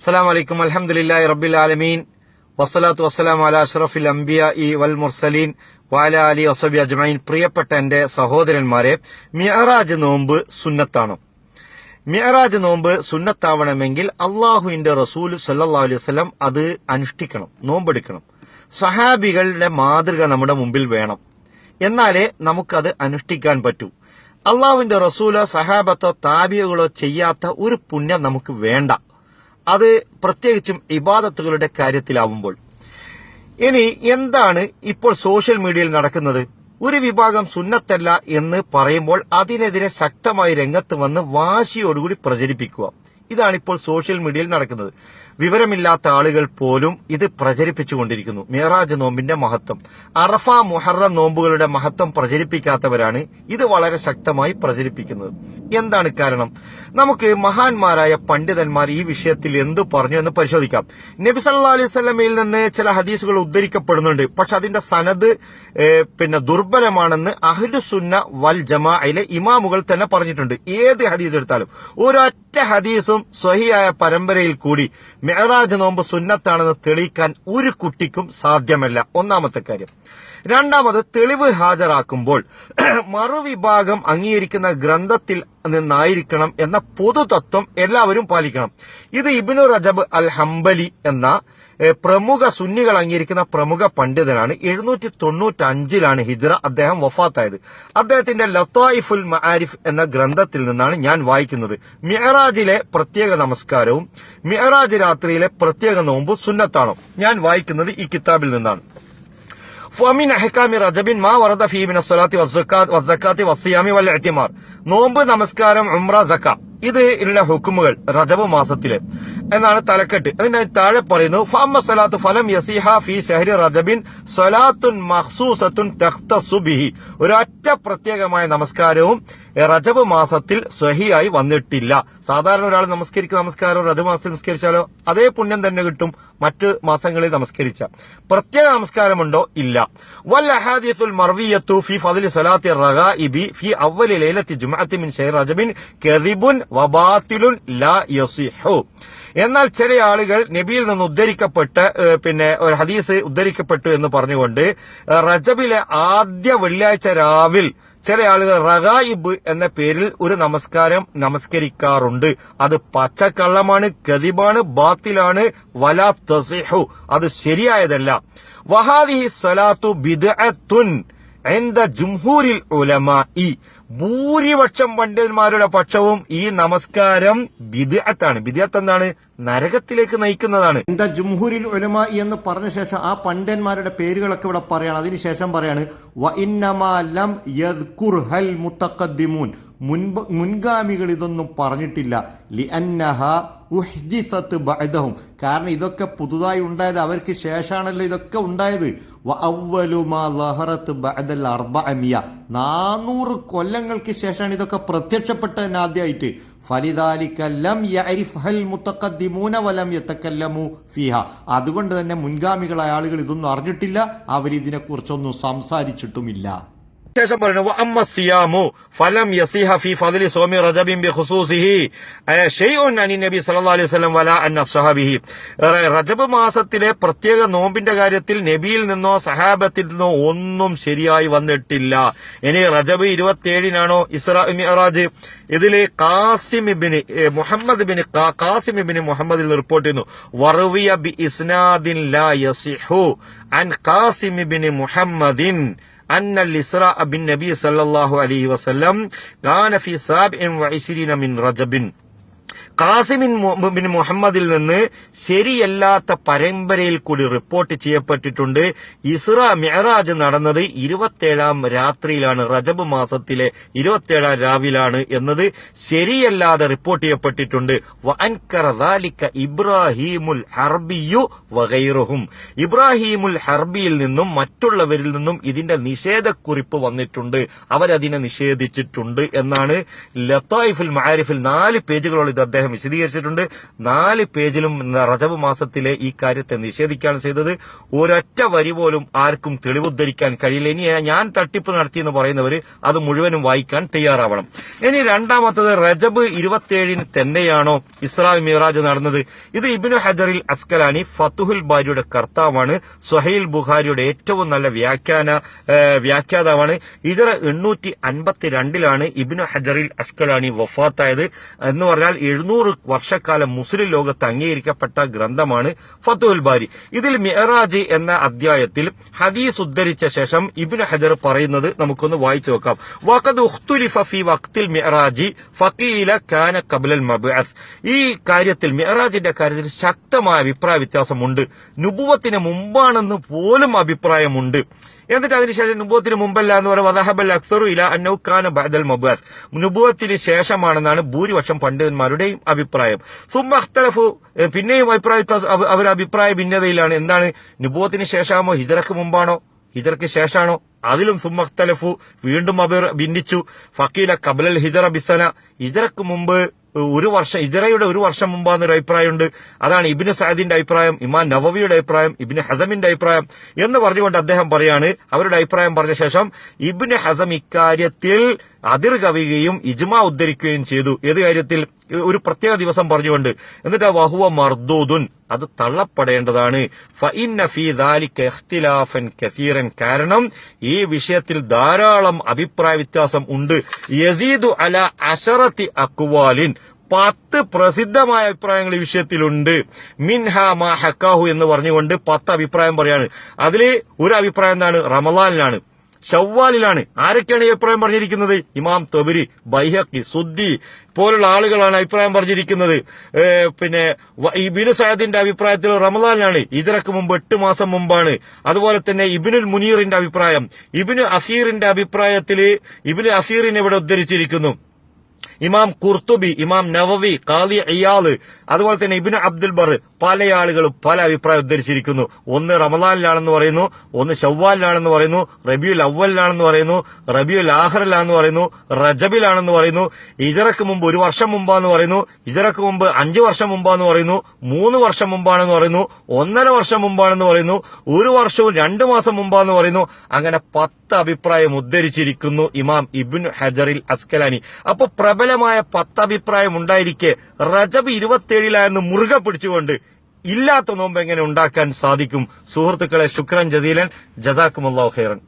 അസ്സലാം വലൈക്കും അലഹമുല്ലാ റബ്ബിൽ ആലമീൻ. വസ്സലാത്തു വസ്സലാം അല അഷ്റഫിൽ അംബിയ ഇ വൽ മുർസലീൻ. വാല അലി വസബി അജ്മൈൻ പ്രിയപ്പെട്ട എന്റെ സഹോദരന്മാരെ മിയറാജ് നോമ്പ് സുന്നത്താണ്. മിയറാജ് നോമ്പ് സുന്നത്താവണമെങ്കിൽ അള്ളാഹുവിന്റെ റസൂൽ സല്ലാ അലൈഹി വസല്ലം അത് അനുഷ്ഠിക്കണം നോമ്പെടുക്കണം. സഹാബികളുടെ മാതൃക നമ്മുടെ മുമ്പിൽ വേണം. എന്നാലേ നമുക്കത് അനുഷ്ഠിക്കാൻ പറ്റൂ. അള്ളാഹുവിന്റെ റസൂലോ സഹാബത്തോ താബിയകളോ ചെയ്യാത്ത ഒരു പുണ്യം നമുക്ക് വേണ്ട. അത് പ്രത്യേകിച്ചും ഇബാദത്തുകളുടെ കാര്യത്തിലാവുമ്പോൾ. ഇനി എന്താണ് ഇപ്പോൾ സോഷ്യൽ മീഡിയയിൽ നടക്കുന്നത്? ഒരു വിഭാഗം സുന്നത്തല്ല എന്ന് പറയുമ്പോൾ അതിനെതിരെ ശക്തമായി രംഗത്ത് വന്ന് വാശിയോടുകൂടി പ്രചരിപ്പിക്കുക. ഇതാണ് ഇപ്പോൾ സോഷ്യൽ മീഡിയയിൽ നടക്കുന്നത്. വിവരമില്ലാത്ത ആളുകൾ പോലും ഇത് പ്രചരിപ്പിച്ചുകൊണ്ടിരിക്കുന്നു. മിറാജ് നോമ്പിന്റെ മഹത്വം. അറഫ മുഹറം നോമ്പുകളുടെ മഹത്വം പ്രചരിപ്പിക്കാത്തവരാണ് ഇത് വളരെ ശക്തമായി പ്രചരിപ്പിക്കുന്നത്. എന്താണ് കാരണം? നമുക്ക് മഹാന്മാരായ പണ്ഡിതന്മാർ ഈ വിഷയത്തിൽ എന്തു പറഞ്ഞു എന്ന് പരിശോധിക്കാം. നബി സല്ലാ അലൈഹി സ്വലമയിൽ നിന്ന് ചില ഹദീസുകൾ ഉദ്ധരിക്കപ്പെടുന്നുണ്ട്. പക്ഷെ അതിന്റെ സനദ് പിന്നെ ദുർബലമാണെന്ന് അഹ്ലുസുന്ന വൽ ജമാഅയിലെ ഇമാമുകൾ തന്നെ പറഞ്ഞിട്ടുണ്ട്. ഏത് ഹദീസ് എടുത്താലും. ഒരൊറ്റ ഹദീസും സ്വഹിയായ പരമ്പരയിൽ കൂടി മെഹറാജ് നോമ്പ് സുന്നത്താണെന്ന് തെളിയിക്കാൻ ഒരു കുട്ടിക്കും സാധ്യമല്ല. ഒന്നാമത്തെ കാര്യം. രണ്ടാമത് തെളിവ് ഹാജരാക്കുമ്പോൾ മറുവിഭാഗം അംഗീകരിക്കുന്ന ഗ്രന്ഥത്തിൽ നിന്നായിരിക്കണം എന്ന പൊതുതത്വം എല്ലാവരും പാലിക്കണം. ഇത് ഇബിനു റജബ് അൽ ഹംബലി എന്ന പ്രമുഖ സുന്നികൾ അംഗീകരിക്കുന്ന പ്രമുഖ പണ്ഡിതനാണ്. എഴുന്നൂറ്റി തൊണ്ണൂറ്റി അഞ്ചിലാണ് ഹിജ്ര അദ്ദേഹം വഫാത്തായത്. അദ്ദേഹത്തിന്റെ ലത്തായിഫുൽ മആരിഫ് എന്ന ഗ്രന്ഥത്തിൽ നിന്നാണ് ഞാൻ വായിക്കുന്നത്. മിഹറാജിലെ പ്രത്യേക നമസ്കാരവും മിഹറാജ് രാത്രിയിലെ പ്രത്യേക നോമ്പും സുന്നത്താണോ? ഞാൻ വായിക്കുന്നത് ഈ കിതാബിൽ നിന്നാണ്. ഫമിൻ അഹ്കാമി റജബിൻ മാ വറദ ഫീബിൻ അസ്വലാത്തി വസ്സക്കാത്തി വസ്സിയാമി വൽ എത്തിമാർ നോമ്പ് നമസ്കാരം ഉംറ സക്ക. ഇത് ഇതിലുള്ള ഹുക്കുമുകൾ റജബ് മാസത്തിലെ. എന്നാണ് തലക്കെട്ട്. അതിന് താഴെ പറയുന്നു. ഫാമ സലാത്ത് ഫലം യസിഹ ഫി ഷഹരി റജബിൻ സലാത്തുൻ മഹ്സൂസത്തുൻ തഖ്ത സുബിഹി ഒരൊറ്റ പ്രത്യേകമായ നമസ്കാരവും റജബ് മാസത്തിൽ സ്വഹിയായി വന്നിട്ടില്ല. സാധാരണ ഒരാൾ നമസ്കരിക്കുന്ന നമസ്കാരം റജബ് മാസത്തിൽ നമസ്കരിച്ചാലോ അതേ പുണ്യം തന്നെ കിട്ടും മറ്റ് മാസങ്ങളിൽ നമസ്കരിച്ച. പ്രത്യേക നമസ്കാരമുണ്ടോ? ഇല്ല. വൽ അഹാദിയത്തുൽ മർവിയത്തു ഫി ഫദലി സലാത്തി റഗാഇബി ഫി അവലി ലൈലത്തി ജുമഅത്തി മിൻ ഷഹർ റജബിൻ കദിബുൻ വബാത്തിലുൻ ലാ യസിഹു. എന്നാൽ ചില ആളുകൾ നബിയിൽ നിന്ന് ഉദ്ധരിക്കപ്പെട്ട് പിന്നെ ഒരു ഹദീസ് ഉദ്ധരിക്കപ്പെട്ടു എന്ന് പറഞ്ഞുകൊണ്ട് റജബിലെ ആദ്യ വെള്ളിയാഴ്ച രാവിൽ ചില ആളുകൾ റഗായിബ് എന്ന പേരിൽ ഒരു നമസ്കാരം നമസ്കരിക്കാറുണ്ട്. അത് പച്ചക്കള്ളമാണ് കതിബാണ് ബാത്തിലാണ് വലാ തസിഹു. അത് ശരിയായതല്ല. വഹാദിഹി സലാത്തു ബിദ്അത്തുൻ. എന്ത ജുംഹൂരിൽ ഉലമ ഇ ഭൂരിപക്ഷം പണ്ഡിതന്മാരുടെ പക്ഷവും ഈ നമസ്കാരം ബിദ്അത്താണ്. ബിദ്അത്ത് എന്താണ്? നരകത്തിലേക്ക് നയിക്കുന്നതാണ്. എന്താ ജുംഹൂരിൽ ഉലമ എന്ന് പറഞ്ഞ ശേഷം ആ പണ്ഡിതന്മാരുടെ പേരുകളൊക്കെ ഇവിടെ പറയാണ്. അതിനുശേഷം പറയാണ് മുൻപ് മുൻഗാമികൾ ഇതൊന്നും പറഞ്ഞിട്ടില്ല. ലി അന്നഹ ഉഹ്ദിസത്ത് ബഅദഹും. കാരണം ഇതൊക്കെ പുതുതായി ഉണ്ടായത് അവർക്ക് ശേഷമാണല്ലോ ഇതൊക്കെ ഉണ്ടായത്. ബഅദൽ അർബഅമിയ. നാനൂറ് കൊല്ലങ്ങൾക്ക് ശേഷമാണ് ഇതൊക്കെ പ്രത്യക്ഷപ്പെട്ടത് ആദ്യമായിട്ട് ഫലിദാലിക ലം മുത്തഖദ്ദിമൂന വലം അതുകൊണ്ട് തന്നെ മുൻഗാമികളായ ആളുകൾ ഇതൊന്നും അറിഞ്ഞിട്ടില്ല. അവരിതിനെക്കുറിച്ചൊന്നും സംസാരിച്ചിട്ടുമില്ല. ശേഷം പറയുന്നു അമ്മ സിയാമു ഫലം യസിഹ ഫി ഫലി സോമി റജബിൻ ബിഖുസൂസിഹി ഏ, ഷൈഉൻ അനി നബി സല്ലല്ലാഹു അലൈഹി വസല്ലം വല അൻ അസ്ഹബിഹി റജബ് മാസത്തിലെ പ്രത്യേക നോമ്പിന്റെ കാര്യത്തിൽ നബിയിൽ നിന്നോ സഹാബത്തിൽ നിന്നോ ഒന്നും ശരിയായി വന്നിട്ടില്ല. ഇനി റജബ് ഇരുപത്തിയേഴിനാണോ ഇസ്രാ മിഅറാജ്. ഇതിൽ കാസിം ഇബിന് മുഹമ്മദ് കാ- കാസിം ഇബിന് മുഹമ്മദിൽ റിപ്പോർട്ട് ചെയ്യുന്നു വറുവിയ ബി ഇസ്നാദിൻ ലാ യസിഹു അൻ കാസിം ഇബിന് മുഹമ്മദിൻ. أن الإسراء بالنبي صلى الله عليه وسلم كان في سابع وعشرين من رجب. ഖാസിമിൻ ബിൻ മുഹമ്മദിൽ നിന്ന് ശരിയല്ലാത്ത പരമ്പരയിൽ കൂടി റിപ്പോർട്ട് ചെയ്യപ്പെട്ടിട്ടുണ്ട്. ഇസ്ര മെഹറാജ് നടന്നത് ഇരുപത്തേഴാം രാത്രിയിലാണ് റജബ് മാസത്തിലെ ഇരുപത്തേഴാം രാവിലാണ് എന്നത് ശരിയല്ലാതെ റിപ്പോർട്ട് ചെയ്യപ്പെട്ടിട്ടുണ്ട്. വൻകറദാലിക്ക ഇബ്രാഹീമുൽ ഹർബിയു വകൈറുഹും ഇബ്രാഹീമുൽ ഹർബിയിൽ നിന്നും മറ്റുള്ളവരിൽ നിന്നും ഇതിന്റെ നിഷേധക്കുറിപ്പ് വന്നിട്ടുണ്ട്. അവരതിനെ നിഷേധിച്ചിട്ടുണ്ട് എന്നാണ് ലത്തായിഫുൽ മാരിഫിൽ നാല് പേജുകളോട് ഇത് അദ്ദേഹം അദ്ദേഹം വിശദീകരിച്ചിട്ടുണ്ട്. നാല് പേജിലും റജബ് മാസത്തിലെ ഈ കാര്യത്തെ നിഷേധിക്കുകയാണ് ചെയ്തത്. ഒരൊറ്റ വരി പോലും ആർക്കും തെളിവുദ്ധരിക്കാൻ കഴിയില്ല. ഇനി ഞാൻ തട്ടിപ്പ് നടത്തിയെന്ന് പറയുന്നവർ അത് മുഴുവനും വായിക്കാൻ തയ്യാറാവണം. ഇനി രണ്ടാമത്തത് റജബ് ഇരുപത്തിയേഴിന് തന്നെയാണോ ഇസ്രാ മിറാജ് നടന്നത്? ഇത് ഇബിനു ഹജറിൽ അസ്കലാനി ഫത്തുഹുൽ ബാരിയുടെ കർത്താവാണ്. സുഹൈൽ ബുഖാരിയുടെ ഏറ്റവും നല്ല വ്യാഖ്യാന വ്യാഖ്യാതാവാണ്. ഇജറ എണ്ണൂറ്റി അൻപത്തിരണ്ടിലാണ് ഇബിനു ഹജറിൽ അസ്കലാനി വഫാത്തായത്. എന്ന് പറഞ്ഞാൽ എഴുന്നൂറ് വർഷക്കാലം മുസ്ലിം ലോകത്ത് അംഗീകരിക്കപ്പെട്ട ഗ്രന്ഥമാണ് ഫത്തുഹുൽ ബാരി. ഇതിൽ മിഹറാജ് എന്ന അധ്യായത്തിൽ ഹദീസ് ഉദ്ധരിച്ച ശേഷം ഇബിൻ ഹജർ പറയുന്നത് നമുക്കൊന്ന് വായിച്ചു നോക്കാം. വഖദ് ഉഖ്തുലിഫ വഖ്തിൽ മിഹറാജി ഫഖീല കാന ഖബ്ലൽ മബ്അസ്. ഈ കാര്യത്തിൽ മിഹറാജിന്റെ കാര്യത്തിൽ ശക്തമായ അഭിപ്രായ വ്യത്യാസമുണ്ട്. നുബുവത്തിന് മുമ്പാണെന്ന് പോലും അഭിപ്രായമുണ്ട്. എന്നിട്ട് അതിനുശേഷം നുബുവത്തിന് മുമ്പല്ല എന്ന് പറയുന്നത് വദഹബൽ അക്സറു ഇല അന്നൌഖാന ബദൽ മൊബാദ് നുബുവത്തിന് ശേഷമാണെന്നാണ് ഭൂരിപക്ഷം പണ്ഡിതന്മാരുടെയും അഭിപ്രായം. സുമ്മ അഖ്തലഫു പിന്നെയും അഭിപ്രായ വ്യത്യാസം- അവ- അവർ അഭിപ്രായ ഭിന്നതയിലാണ്. എന്താണ്? നുബുവത്തിന് ശേഷമാണോ? ഹിജറക്ക് മുമ്പാണോ? ഹിജറക്ക് ശേഷമാണോ? അതിലും സുമ്മഖ്തലഫു വീണ്ടും അവർ ഭിന്നിച്ചു. ഫക്കീല കബലൽ ഹിജറ ബിസന. ഹിജറക്ക് മുമ്പ് ഒരു വർഷം ഇജറയുടെ ഒരു വർഷം മുമ്പാണ് ഒരു അഭിപ്രായമുണ്ട്. അതാണ് ഇബിന് സാദിന്റെ അഭിപ്രായം ഇമാൻ നവവിയുടെ അഭിപ്രായം ഇബിന് ഹസമിന്റെ അഭിപ്രായം എന്ന് പറഞ്ഞുകൊണ്ട് അദ്ദേഹം പറയാണ്. അവരുടെ അഭിപ്രായം പറഞ്ഞ ശേഷം ഇബിന് ഹസം ഇക്കാര്യത്തിൽ അതിർ കവിയുകയും ഇജ്മ ഉദ്ധരിക്കുകയും ചെയ്തു. ഏത് കാര്യത്തിൽ? ഒരു പ്രത്യേക ദിവസം പറഞ്ഞുകൊണ്ട്. എന്നിട്ട് ആ വഹുവ മർദൂദുൻ അത് തള്ളപ്പെടേണ്ടതാണ്. കസീറൻ. കാരണം ഈ വിഷയത്തിൽ ധാരാളം അഭിപ്രായ വ്യത്യാസം ഉണ്ട്. യസീദു അല അഷറത്തി അക്വാലിൻ പത്ത് പ്രസിദ്ധമായ അഭിപ്രായങ്ങൾ ഈ വിഷയത്തിലുണ്ട്. മിൻഹ മാ ഹക്കാഹു എന്ന് പറഞ്ഞുകൊണ്ട് പത്ത് അഭിപ്രായം പറയാണ്. അതിൽ ഒരു അഭിപ്രായം എന്താണ്? റമലാനിലാണ് ഷവ്വാലിലാണ് ആരൊക്കെയാണ് ഈ അഭിപ്രായം പറഞ്ഞിരിക്കുന്നത്? ഇമാം തബരി ബൈഹക്കി സുദ്ദി പോലുള്ള ആളുകളാണ് അഭിപ്രായം പറഞ്ഞിരിക്കുന്നത്. പിന്നെ ഇബിനു സയദിന്റെ അഭിപ്രായത്തിൽ റമദാനിലാണ്. ഇജറക്ക് മുമ്പ് എട്ട് മാസം മുമ്പാണ്. അതുപോലെ തന്നെ ഇബിനുൽ മുനീറിന്റെ അഭിപ്രായം. ഇബിനു അസീറിന്റെ അഭിപ്രായത്തിൽ ഇബിനു അസീറിനെ ഇവിടെ ഉദ്ധരിച്ചിരിക്കുന്നു. ഇമാം കുർത്തുബി ഇമാം നവവി കാലി അയ്യാൾ അതുപോലെ തന്നെ ഇബിന് അബ്ദുൽ ബർ പല ആളുകളും പല അഭിപ്രായം ഉദ്ധരിച്ചിരിക്കുന്നു. ഒന്ന് റമദാനിലാണെന്ന് പറയുന്നു ഒന്ന് ഷവ്വാലിലാണെന്ന് പറയുന്നു റബിയുൽ അവ്വലിലാണെന്ന് പറയുന്നു റബിയുൽ ആഹറിലാണെന്ന് പറയുന്നു റജബിലാണെന്ന് പറയുന്നു ഇജറക്ക് മുമ്പ് ഒരു വർഷം മുമ്പാന്ന് പറയുന്നു ഇജറക്ക് മുമ്പ് അഞ്ച് വർഷം മുമ്പാന്ന് പറയുന്നു മൂന്ന് വർഷം മുമ്പാണെന്ന് പറയുന്നു ഒന്നര വർഷം മുമ്പാണെന്ന് പറയുന്നു ഒരു വർഷവും രണ്ടു മാസം മുമ്പാന്ന് പറയുന്നു. അങ്ങനെ പത്ത് അഭിപ്രായം ഉദ്ധരിച്ചിരിക്കുന്നു ഇമാം ഇബിൻ ഹജറിൽ അസ്കലാനി. അപ്പൊ പ്രബലമായ പത്ത് അഭിപ്രായം ഉണ്ടായിരിക്കെ റജബ് ഇരുപത്തിയേഴിലായിരുന്നു മുറുകെ പിടിച്ചുകൊണ്ട് ഇല്ലാത്ത നോമ്പ് എങ്ങനെ ഉണ്ടാക്കാൻ സാധിക്കും? സുഹൃത്തുക്കളെ ശുക്രൻ ജതീലൻ ജസാക്കുമുല്ലാഹു ഖൈറൻ.